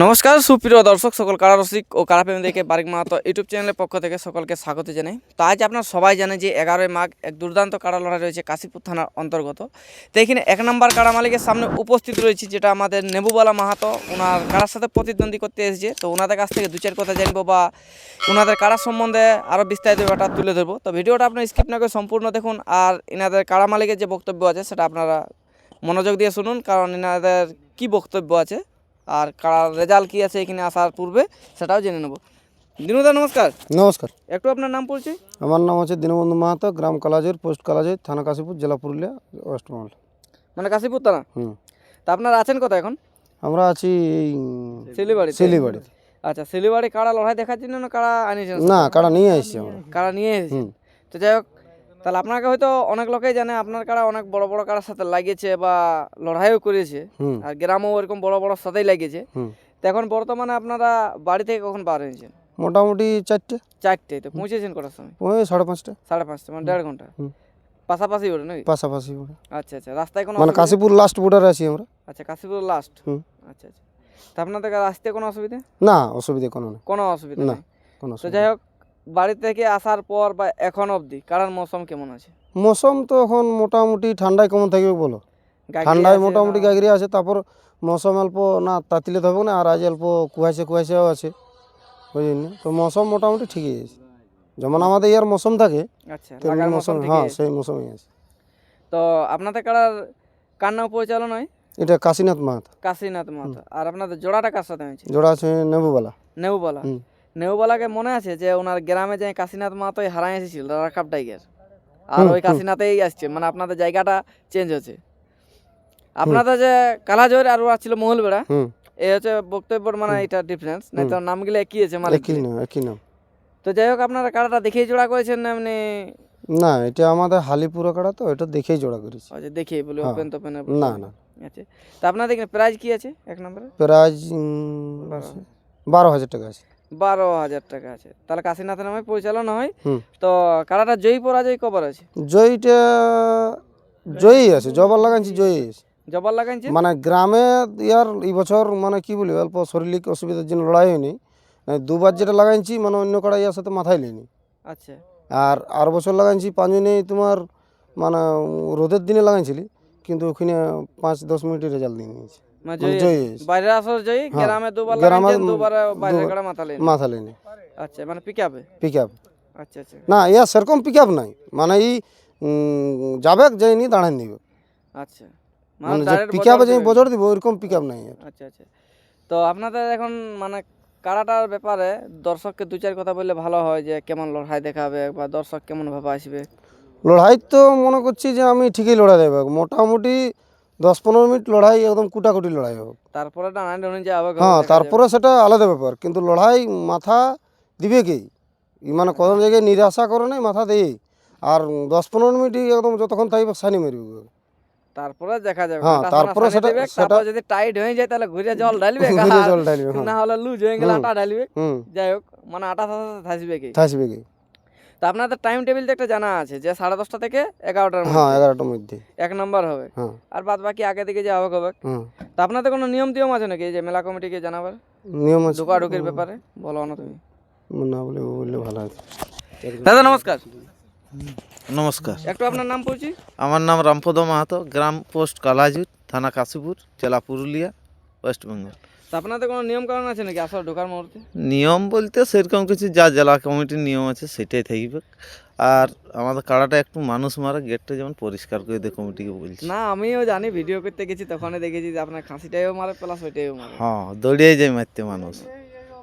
নমস্কার, সুপ্রিয় দর্শক, সকল কারা রসিক ও কারা প্রেমীদেরকে বারিক মাহাতো ইউটিউব চ্যানেলের পক্ষ থেকে সকলকে স্বাগত জানাই। তো আজ আপনার সবাই জানে যে এগারোই মাঘ এক দুর্দান্ত কাড়া লড়াই রয়েছে কাশীপুর থানার অন্তর্গত। তো এখানে এক নম্বর কাড়া মালিকের সামনে উপস্থিত রয়েছে, যেটা আমাদের নেবুবালা মাহাতো। ওনার কারার সাথে প্রতিদ্বন্দ্বী করতে এসেছে। তো ওনাদের কাছ থেকে দু চার কথা জানব বা ওনাদের কারা সম্বন্ধে আরও বিস্তারিত ব্যাপারটা তুলে ধরবো। তো ভিডিওটা আপনার স্কিপ না করে সম্পূর্ণ দেখুন আর এনাদের কাড়া মালিকের যে বক্তব্য আছে, সেটা আপনারা মনোযোগ দিয়ে শুনুন, কারণ এনাদের কি বক্তব্য আছে আর কার রেজাল্ট কি আছে এখানে আসার পূর্বে সেটাও জেনে নেব। দিনুদা নমস্কার। নমস্কার। একটু আপনার নাম পড়ছি আমার নাম হচ্ছে দীনবন্ধু মাহাতো গ্রাম কালাজোর পোস্ট কালাজোর থানা কাশীপুর জেলা পুরুলিয়া ওয়েস্ট বেঙ্গল। মানে কাশীপুর থানা? হুম। তা আপনারা আছেন কোথায় এখন? আমরা আছি এই শিলিবাড়ি শিলিবাড়িতে আচ্ছা শিলিবাড়ি কাড়া লড়াই দেখার জন্য না কাড়া আনিয়েছেন? না কাড়া নিয়ে আসছি আমরা। কাড়া নিয়ে এসেছেন হুম। তো যাই হোক তাহলে আপনাকে হয়তো অনেক লোকেই জানে আপনার কারা অনেক বড় বড় কাড়ার সাথে লাগিয়েছে বা লড়াইও করেছে আর গ্রামেও এরকম বড় বড় সাথেই লাগিয়েছে। তো এখন বর্তমানে আপনারা বাড়ি থেকে কখন বার হয়েছেন? মোটামুটি চারটে। চারটে তো পৌঁছেছেন কটার সময়? ওই সাড়ে পাঁচটা। সাড়ে পাঁচটা মানে দেড় ঘণ্টা। পাশাপাশি ওটা নাকি? পাশাপাশি ওটা। আচ্ছা আচ্ছা রাস্তায় কোনো মানে কাশীপুর লাস্ট বর্ডারে আছি আমরা। আচ্ছা কাশীপুর লাস্ট আচ্ছা আচ্ছা। তা আপনাদের আসতে কোনো অসুবিধা? না অসুবিধা কোনো নেই। কোনো অসুবিধা না, তো যাই হোক বাড়ি থেকে আসার পর বা এখন অবধি কারণ মৌসুম কেমন আছে? মৌসুম তো এখন মোটামুটি ঠান্ডায় কেমন থাকবে বলো? ঠান্ডায় মোটামুটি না- গাগরি আছে তারপর মৌসুম অল্প না তাতিলে হবে না আর আজ অল্প কুয়াশা কুয়াশাও আছে বুঝলি? তো মৌসুম মোটামুটি ঠিকই আছে। যেমন আমাদের ইয়ার মৌসুম থাকে আচ্ছা তেমনি মৌসুম হ্যাঁ সেই মৌসুমই আছে। তো আপনাদের কারার কার নাম পরিচালনা হয় এটা কাশীনাথ মাহাতো কাশীনাথ মাতা আর আপনাদের জোড়াটা কার সাথে হয়েছে? জোড়া আছে নেবুবালা। নেউবালা হুম। নেউবালাকে মনে আছে যে ওনার গ্রামে যে কাশীনাথ মাহাতোই হারাই এসেছিল রাখাব টাইগার আর ওই কাশীনাথেই আসছে মানে আপনাদের জায়গাটা চেঞ্জ হচ্ছে। আপনাদের যে কালাজোর আর ওরা ছিল মহলবেড়া এই হচ্ছে বক্তব্যের মানে এটা ডিফারেন্স নাই তো নামগুলো একই আছে মানে একই নাম একই নাম। তো যাই হোক আপনারা কাড়াটা দেখেই জোড়া করেছেন না এমনি না এটা আমাদের হালিপুরা কাড়া তো এটা দেখেই জোড়া করেছি। আচ্ছা দেখেই বলে। ওপেন তো ওপেন না না। আচ্ছা তা আপনাদের প্রাইস কি আছে এক নম্বরে? প্রাইজ বারো হাজার টাকা আছে। বারো হাজার টাকা আছে। তাহলে কাশীনাথের নামে পরিচালনা হয়। তো কাড়াটা জয়ী পরাজয় কবার আছে জয়টা জয়ী আছে জবার লাগাইছি জয়ী আছে। জবার লাগাইছে? মানে গ্রামে ইয়ার এই বছর মানে কি বলি অল্প শারীরিক অসুবিধার জন্য লড়াই হয়নি। মানে দুবার যেটা লাগাইছি মানে অন্য কড়া ইয়ার সাথে মাথায় লেনি আচ্ছা। আর আর বছর লাগাইছি পাঁচজনে তোমার মানে রোদের দিনে লাগাইছিলি কিন্তু ওখানে পাঁচ দশ মিনিটের রেজাল্ট দিয়ে নিয়েছি। মানে মানে। বাইরে আসর জয়ী হ্যাঁ। গ্রামে দুবার গ্রামে দুবার বাইরে কাড়া মাথা লেন। মাথা লেনি। আচ্ছা মানে পিক আপে পিক আপ আচ্ছা আচ্ছা। না ইয়া সেরকম পিক আপ নাই। মানে উম, যাবে যাইনি দাঁড়ান দিবে আচ্ছা। মানে যে direct পিক বজর যে দিবে। বজর দিব ওইরকম পিক আপ নাই আচ্ছা আচ্ছা। তো আপনাদের এখন মানে কারাটার ব্যাপারে দর্শককে দু চার কথা বললে ভালো হয় যে কেমন লড়াই দেখাবে বা দর্শক কেমন ভাবে আসবে? লড়াই তো মনে করছি যে আমি ঠিকই লড়াই দেবো মোটামুটি দশ পনেরো মিনিট লড়াই একদম কুটাকুটি লড়াই হবে তারপরে হবে হ্যাঁ তারপরে সেটা আলাদা ব্যাপার কিন্তু লড়াই মাথা দিবে কি মানে কত জায়গায় নিরাশা করে নাই মাথা দেই আর দশ পনেরো মিনিট একদম যতক্ষণ থাকবে সানি মারবে তারপরে দেখা যাবে হ্যাঁ, তারপরে সেটা- সেটা- যদি টাইট হয়ে যায় তাহলে ঘুরে জল ঢালবে জল ঢালবে হ্যাঁ না হলে লুজ হয়ে গেলে আটা ঢালবে যাই হোক মানে আটা থাসবে কি থাকবে কি তা আপনাদের টাইম টেবিল তো একটা জানা আছে যে সাড়ে দশটা থেকে এগারোটার হ্যাঁ মধ্যে এগারোটার মধ্যে। এক নম্বর হবে। হ্যাঁ। আর বাদ বাকি আগে থেকে যা হবে হবে তা আপনাদের কোনো নিয়ম টিয়ম আছে নাকি এই যে মেলা কমিটিকে জানাবার? নিয়ম আছে। ঢোকাঢুকির ব্যাপারে? বলো না তুমি। না বলে বললে ভালো আছে। দাদা নমস্কার। নমস্কার। একটু আপনার নাম পড়ছি আমার নাম রামপদ মাহাতো গ্রাম পোস্ট কালাজুর থানা কাশীপুর জেলা পুরুলিয়া। ওয়েস্ট বেঙ্গল তা আপনাদের কোনো নিয়ম কারণ আছে নাকি আসলে ঢোকার মুহূর্তে? নিয়ম বলতে সেরকম কিছু যা জেলা কমিটির নিয়ম আছে সেটাই থাকবে। আর আমাদের কাড়াটা একটু মানুষ মারা গেটটা যেমন পরিষ্কার করে দেয় কমিটিকে বলছি। না আমিও জানি ভিডিও করতে গেছি তখন দেখেছি যে আপনার খাঁসিটাইও মারে প্লাস ওইটাইও মারে। হ্যাঁ দৌড়িয়ে যায় মারতে মানুষ।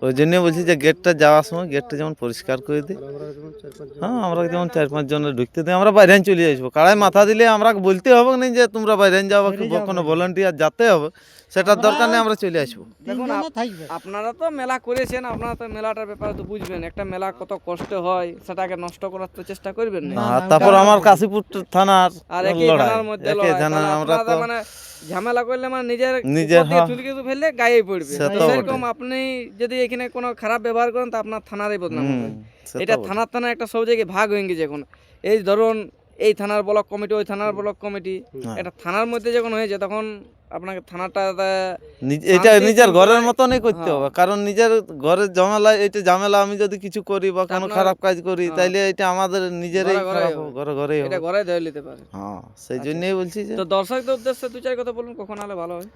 ওই জন্য বলছি যে গেটটা যাওয়ার সময় গেটটা যেমন পরিষ্কার করে দিই। হ্যাঁ আমরা যেমন চার পাঁচ জনের ঢুকতে দিই আমরা বাইরে চলে আসব। কাড়ায় মাথা দিলে আমরা বলতে হবে না যে তোমরা বাইরে যাও বা কোনো ভলেন্টিয়ার যেতে হবে সেটার দরকার নেই আমরা চলে আসব। দেখুন আপনারা তো মেলা করেছেন আপনারা তো মেলাটার ব্যাপারে তো বুঝবেন। একটা মেলা কত কষ্ট হয় সেটাকে নষ্ট করার তো চেষ্টা করবেন না। তারপর আমার কাশীপুর থানার আর একই থানার মধ্যে থানা আমরা তো মানে ঝামেলা করলে মানে নিজের নিজের, চুলকে হ্যাঁ। চুল কিছু ফেললে গায়ে পড়বে। তো তো সেরকম আপনি যদি এখানে কোনো খারাপ ব্যবহার করেন তা আপনার থানারই বদনাম হবে। এটা থানা থানার থানা একটা সব জায়গায় ভাগ হয়ে গেছে এখন। এই ধরুন এই থানার ব্লক কমিটি ওই থানার ব্লক কমিটি। হ্যাঁ। এটা থানার মধ্যে যখন হয়েছে তখন আপনাকে থানাটা এটা নিজের ঘরের মতনই করতে হ্যাঁ। হবে। কারণ নিজের ঘরের ঝামেলা এটা ঝামেলা আমি যদি কিছু করি বা কোনো খারাপ কাজ করি হ্যাঁ। তাইলে এটা আমাদের নিজেরই ঘরে ঘরে এটা ঘরে ধরে নিতে পারে। হ্যাঁ সেই জন্যই বলছি যে তো দর্শকদের উদ্দেশ্যে দু চার কথা বলুন কখন হলে ভালো হয়?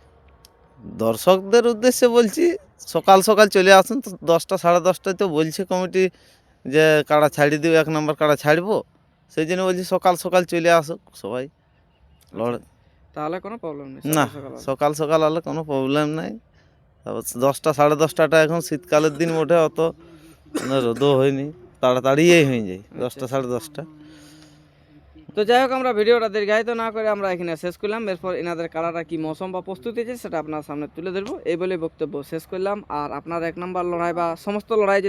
দর্শকদের উদ্দেশ্যে বলছি সকাল সকাল চলে আসুন। তো দশটা সাড়ে দশটায় তো বলছে কমিটি যে কাড়া ছাড়ি দিব এক নম্বর কাড়া ছাড়বো? সেই জন্য বলছি সকাল সকাল চলে আসুক সবাই। লড় তাহলে কোনো প্রবলেম নেই না সকাল সকাল হলে কোনো প্রবলেম নাই। তারপর দশটা সাড়ে দশটাটা এখন শীতকালের দিন ওঠে অত মানে রোদও হয়নি তাড়াতাড়িই হয়ে যায় দশটা সাড়ে দশটা। তো যাই হোক আমরা ভিডিওটা দীর্ঘায়িত না করে আমরা এখানে শেষ করলাম। এরপর এনাদের কারাটা কি মৌসুম বা প্রস্তুতি আছে সেটা আপনার সামনে তুলে ধরবো। এই বলে বক্তব্য শেষ করলাম। আর আপনার এক নম্বর লড়াই বা সমস্ত লড়াই